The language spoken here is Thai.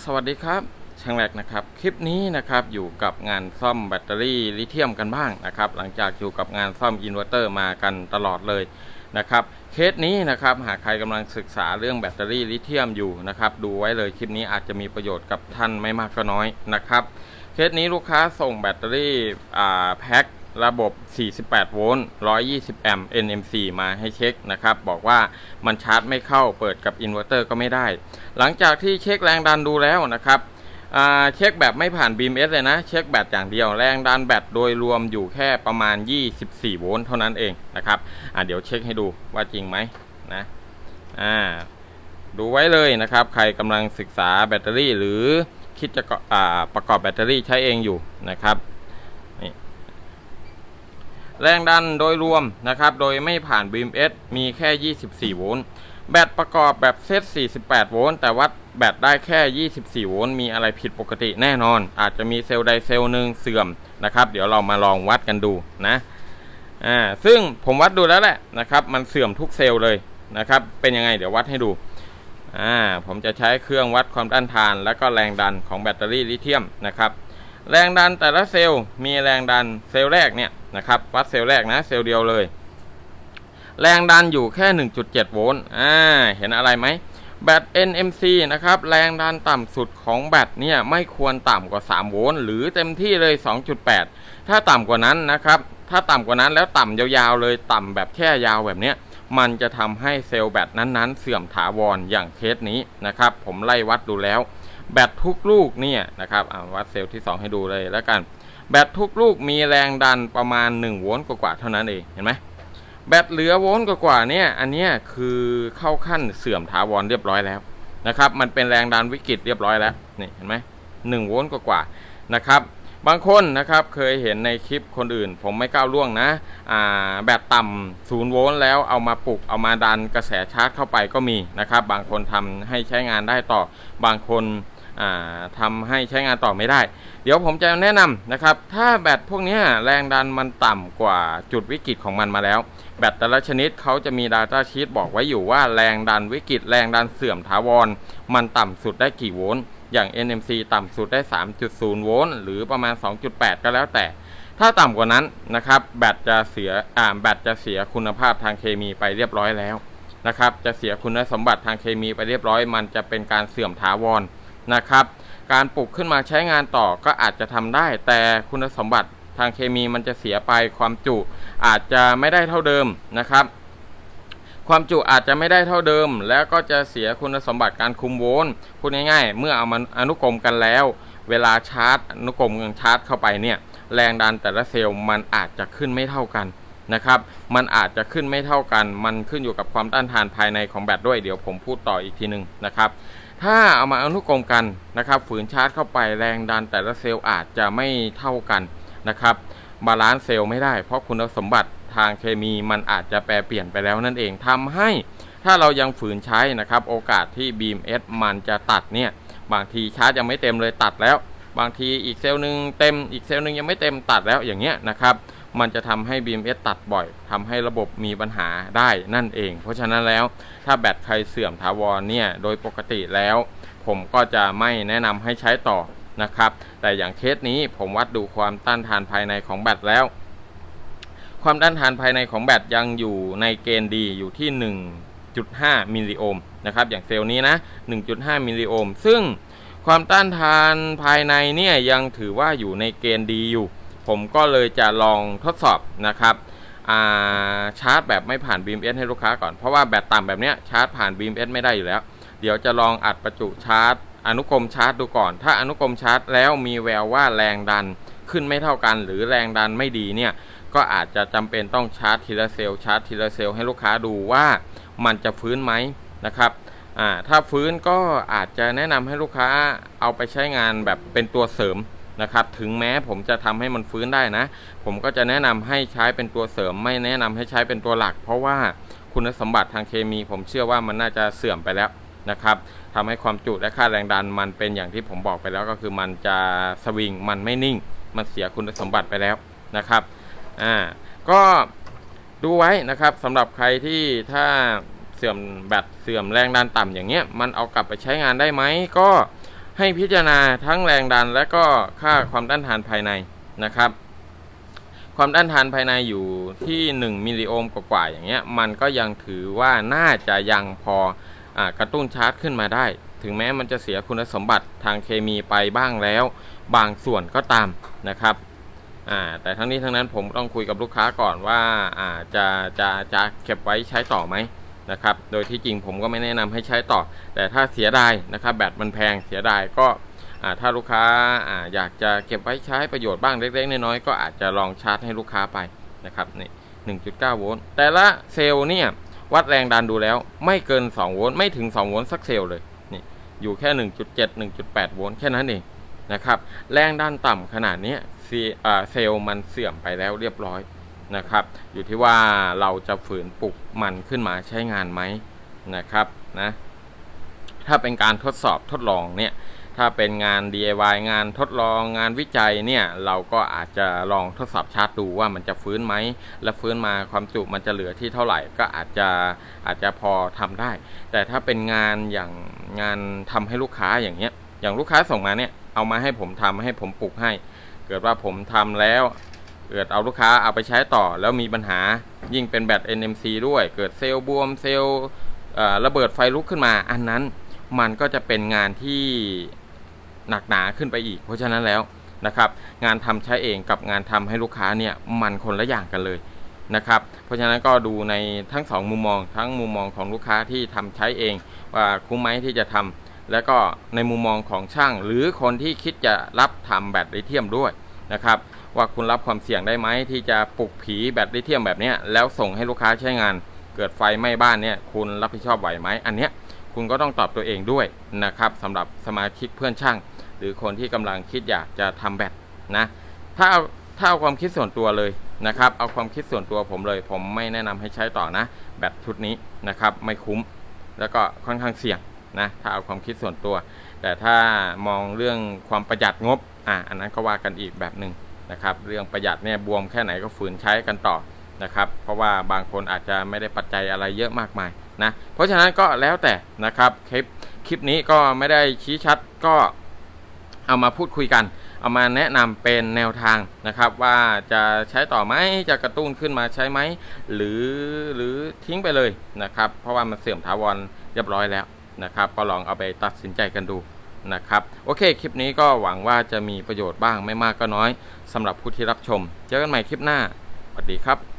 สวัสดีครับช่างแรกนะครับคลิปนี้นะครับอยู่กับงานซ่อมแบตเตอรี่ลิเธียมกันบ้างนะครับหลังจากอยู่กับงานซ่อมอินเวอร์เตอร์มากันตลอดเลยนะครับเคสนี้นะครับหากใครกำลังศึกษาเรื่องแบตเตอรี่ลิเธียมอยู่นะครับดูไว้เลยคลิปนี้อาจจะมีประโยชน์กับท่านไม่มากก็น้อยนะครับเคสนี้ลูกค้าส่งแบตเตอรี่อ่าแพ็ค ระบบ 48 โวลต์ 120 แอมป์ NMC มาให้เช็คนะครับ บอกว่ามันชาร์จไม่เข้า เปิดกับอินเวอร์เตอร์ก็ไม่ได้ หลังจากที่เช็คแรงดันดูแล้วนะครับเช็คแบบไม่ผ่าน BMS เลยนะ เช็คแบตอย่างเดียว แรงดันแบตโดยรวมอยู่แค่ประมาณ 24 โวลต์เท่านั้นเองนะครับเดี๋ยวเช็คให้ดูว่าจริงไหมนะดูไว้เลยนะครับ ใครกำลังศึกษาแบตเตอรี่หรือคิดจะประกอบแบตเตอรี่ใช้เองอยู่นะครับ แรงดันโดยรวมนะครับ โดยไม่ผ่าน BMS มีแค่ 24 โวลต์ แบตประกอบแบบเซต 48 โวลต์ แต่วัดแบตได้แค่ 24 โวลต์ มีอะไรผิดปกติแน่นอน อาจจะมีเซลล์ใดเซลล์หนึ่งเสื่อมนะครับ เดี๋ยวเรามาลองวัดกันดูนะ อ่า ซึ่งผมวัดดูแล้วแหละนะครับ มันเสื่อมทุกเซลล์เลยนะครับ เป็นยังไงเดี๋ยววัดให้ดู อ่า ผมจะใช้เครื่องวัดความต้านทาน และก็แรงดันของแบตเตอรี่ลิเธียมนะครับ แรงดันแต่ละเซลล์มีแรงดันเซลล์แรกเนี่ยนะครับวัดเซลล์แรกนะเซลล์เดียวเลย แรงดันอยู่แค่ 1.7 โวลต์อ่าเห็นอะไรไหมแบต NMC นะครับแรงดันต่ำสุดของแบตเนี่ยไม่ควรต่ำกว่า 3 โวลต์หรือเต็มที่เลย 2.8 ถ้าต่ำกว่านั้นนะครับถ้าต่ำกว่านั้นแล้วต่ำยาวๆเลยต่ำแบบแค่ยาวแบบเนี้ยมันจะทำให้เซลล์แบตนั้นๆ เสื่อมถาวรอย่างเคสนี้นะครับผมไล่วัดดูแล้ว แบตทุกลูกเนี่ยนะครับวัดเซลล์ที่ 2 ให้ดูเลยแล้วกัน แบตทุกลูกมีแรงดันประมาณ 1 โวลต์กว่าๆเท่านั้นเองเห็นไหมแบตเหลือโวลต์กว่าๆเนี่ยอันนี้คือเข้าขั้นเสื่อมถาวรเรียบร้อยแล้วนะครับมันเป็นแรงดันวิกฤตเรียบร้อยแล้วนี่เห็นไหมหนึ่งโวลต์กว่าๆนะครับบางคนนะครับเคยเห็นในคลิปคนอื่น ผมไม่ก้าวล่วงนะอ่าแบตต่ำศูนย์โวลต์แล้วเอามาปลุกเอามาดันกระแสชาร์จเข้าไปก็มีนะครับบางคนทำให้ใช้งานได้ต่อบางคน อ่าทำให้ใช้งานต่อไม่ได้ เดี๋ยวผมจะแนะนำนะครับ ถ้าแบตพวกนี้แรงดันมันต่ำกว่าจุดวิกฤตของมันมาแล้ว แบตแต่ละชนิดเขาจะมี Data Sheet บอกไว้อยู่ว่าแรงดันวิกฤตแรงดันเสื่อมถาวร มันต่ำสุดได้กี่โวลต์อย่าง NMC ต่ำสุดได้ 3.0 โวลต์หรือประมาณ 2.8 ก็แล้วแต่ ถ้าต่ำกว่านั้นนะครับ แบตจะเสียอ่าแบตจะเสียคุณภาพทางเคมีไปเรียบร้อยแล้วนะครับ จะเสียคุณสมบัติทางเคมีไปเรียบร้อย มันจะเป็นการเสื่อมถาวร นะครับ การปลุกขึ้นมาใช้งานต่อก็อาจจะทำได้ แต่คุณสมบัติทางเคมีมันจะเสียไปความจุ อาจจะไม่ได้เท่าเดิมนะครับ ความจุอาจจะไม่ได้เท่าเดิม แล้วก็จะเสียคุณสมบัติการคุมโวลต์พูดง่ายๆ เมื่อเอามาอนุกรมกันแล้ว เวลาชาร์จอนุกรมกันชาร์จเข้าไปเนี่ยแรงดันแต่ละเซลล์มันอาจจะขึ้นไม่เท่ากัน นะครับ มันอาจจะขึ้นไม่เท่ากัน มันขึ้นอยู่กับความต้านทานภายในของแบตด้วย เดี๋ยวผมพูดต่ออีกทีหนึ่งนะครับ ถ้าเอามาอนุกรมกันนะครับ ฝืนชาร์จเข้าไปแรงดันแต่ละเซลล์อาจจะไม่เท่ากันนะครับ บาลานซ์เซลล์ไม่ได้ เพราะคุณสมบัติทางเคมีมันอาจจะแปรเปลี่ยนไปแล้วนั่นเองทำให้ถ้าเรายังฝืนใช้นะครับ โอกาสที่ BMS มันจะตัดเนี่ย บางทีชาร์จยังไม่เต็มเลยตัดแล้ว บางทีอีกเซลล์หนึ่งเต็ม อีกเซลล์หนึ่งยังไม่เต็มตัดแล้วอย่างเงี้ยนะครับ มันจะทำให้ BMS ตัดบ่อยทำให้ระบบมีปัญหาได้นั่นเอง เพราะฉะนั้นแล้วถ้าแบตใครเสื่อมถาวรเนี่ยโดยปกติแล้ว ผมก็จะไม่แนะนำให้ใช้ต่อนะครับ แต่อย่างเคสนี้ผมวัดดูความต้านทานภายในของแบตแล้ว ความต้านทานภายในของแบตยังอยู่ในเกณฑ์ดีอยู่ที่ 1.5 มิลลิโอห์มนะครับอย่างเซลล์นี้นะ 1.5 มิลลิโอห์มซึ่งความต้านทานภายในเนี่ยยังถือว่าอยู่ในเกณฑ์ดีอยู่ ผมก็เลยจะลองทดสอบนะครับชาร์จแบบไม่ผ่าน BMS ให้ลูกค้าก่อน เพราะว่าแบตต่ำแบบเนี้ยชาร์จผ่าน BMS ไม่ได้อยู่แล้ว เดี๋ยวจะลองอัดประจุชาร์จ อนุกรมชาร์จดูก่อน ถ้าอนุกรมชาร์จแล้วมีแววว่าแรงดันขึ้นไม่เท่ากัน หรือแรงดันไม่ดีเนี่ยก็อาจจะจำเป็นต้องชาร์จทีละเซลล์ชาร์จทีละเซลล์ให้ลูกค้าดูว่ามันจะฟื้นไหมนะครับถ้าฟื้นก็อาจจะแนะนำให้ลูกค้าเอาไปใช้งานแบบเป็นตัวเสริม นะครับถึงแม้ผมจะทำให้มันฟื้นได้นะ ผมก็จะแนะนำให้ใช้เป็นตัวเสริม ไม่แนะนำให้ใช้เป็นตัวหลัก เพราะว่าคุณสมบัติทางเคมี ผมเชื่อว่ามันน่าจะเสื่อมไปแล้วนะครับทำให้ความจุและค่าแรงดันมันเป็นอย่างที่ผมบอกไปแล้วก็คือมันจะสวิงมันไม่นิ่ง มันเสียคุณสมบัติไปแล้วนะครับอ่าก็ดูไว้นะครับสำหรับใครที่ถ้าเสื่อมแบตเสื่อมแรงดันต่ำอย่างเงี้ยมันเอากลับไปใช้งานได้ไหมก็ ให้พิจารณาทั้งแรงดันและก็ค่าความต้านทานภายในนะครับ ความต้านทานภายในอยู่ที่ 1 มิลลิโอห์มกว่าๆอย่างเงี้ยมันก็ยังถือว่าน่าจะยังพออกระตุ้นชาร์จขึ้นมาได้ ถึงแม้มันจะเสียคุณสมบัติทางเคมีไปบ้างแล้ว บางส่วนก็ตามนะครับแต่ทั้งนี้ทั้งนั้นผมต้องคุยกับลูกค้าก่อนว่าอ่าจะจะจะเก็บไว้ใช้ต่อไหม นะครับ โดยที่จริงผมก็ไม่แนะนำให้ใช้ต่อ แต่ถ้าเสียดายนะครับแบตมันแพงเสียดายก็ถ้าลูกค้าอาอยากจะเก็บไว้ใช้ประโยชน์บ้างเล็กๆน้อยๆก็อาจจะลองชาร์จให้ลูกค้าไปนะครับนี่1.9 โวลต์แต่ละเซลล์เนี่ยวัดแรงดันดูแล้วไม่เกิน 2 โวลต์ไม่ถึง 2 โวลต์สักเซลล์เลยนี่อยู่แค่ 1.7 1.8 โวลต์แค่นั้นเองนะครับแรงดันต่ำขนาดนี้เซลล์มันเสื่อมไปแล้วเรียบร้อย นะครับ อยู่ที่ว่าเราจะฝืนปลุกมันขึ้นมาใช้งานไหมนะครับนะถ้าเป็นการทดสอบทดลองเนี่ยถ้าเป็นงาน DIY งานทดลองงานวิจัยเนี่ยเราก็อาจจะลองทดสอบชาร์จดูว่ามันจะฟื้นไหม และฟื้นมาความจุมันจะเหลือที่เท่าไหร่ก็อาจจะอาจจะพอทำได้ แต่ถ้าเป็นงานอย่างงานทำให้ลูกค้าอย่างเงี้ยอย่างลูกค้าส่งมาเนี่ยเอามาให้ผมทำให้ผมปลูกให้ เกิดว่าผมทำแล้ว เกิดเอาลูกค้าเอาไปใช้ต่อ แล้วมีปัญหายิ่งเป็นแบต NMC ด้วย เกิดเซลล์บวมเซลล์ระเบิดไฟลุกขึ้นมา อันนั้นมันก็จะเป็นงานที่หนักหนาขึ้นไปอีก เพราะฉะนั้นแล้วนะครับ งานทำใช้เองกับงานทำให้ลูกค้าเนี่ยมันคนละอย่างกันเลยนะครับ เพราะฉะนั้นก็ดูในทั้งสองมุมมอง ทั้งมุมมองของลูกค้าที่ทำใช้เองว่าคุ้มไหมที่จะทำแล้วก็ในมุมมองของช่าง หรือคนที่คิดจะรับทำแบตลิเทียมด้วยนะครับ ว่าคุณรับความเสี่ยงได้ไหมที่จะปลุกผีแบตลิเทียมแบบนี้แล้วส่งให้ลูกค้าใช้งาน เกิดไฟไหม้บ้านเนี่ยคุณรับผิดชอบไหวไหมอันเนี้ยคุณก็ต้องตอบตัวเองด้วยนะครับสำหรับสมาชิกเพื่อนช่าง หรือคนที่กำลังคิดอยากจะทำแบตนะถ้าเอาถ้าเอาความคิดส่วนตัวเลยนะครับ เอาความคิดส่วนตัวผมเลย ผมไม่แนะนำให้ใช้ต่อนะ แบตชุดนี้นะครับไม่คุ้ม แล้วก็ค่อนข้างเสี่ยงนะถ้าเอาความคิดส่วนตัว แต่ถ้ามองเรื่องความประหยัดงบอะอันนั้นก็ว่ากันอีกแบบหนึ่ง นะครับ เรื่องประหยัดเนี่ยบวมแค่ไหนก็ฝืนใช้กันต่อนะครับ เพราะว่าบางคนอาจจะไม่ได้ปัจจัยอะไรเยอะมากมายนะ เพราะฉะนั้นก็แล้วแต่นะครับคลิปคลิปนี้ก็ไม่ได้ชี้ชัดก็เอามาพูดคุยกันเอามาแนะนำเป็นแนวทางนะครับว่าจะใช้ต่อไหมจะกระตุ้นขึ้นมาใช้ไหมหรือหรือทิ้งไปเลยนะครับ เพราะว่ามันเสื่อมถาวรเรียบร้อยแล้วนะครับ ก็ลองเอาไปตัดสินใจกันดู นะครับโอเค คลิปนี้ก็หวังว่าจะมีประโยชน์บ้างไม่มากก็น้อยสำหรับผู้ที่รับชม เจอกันใหม่คลิปหน้าสวัสดีครับ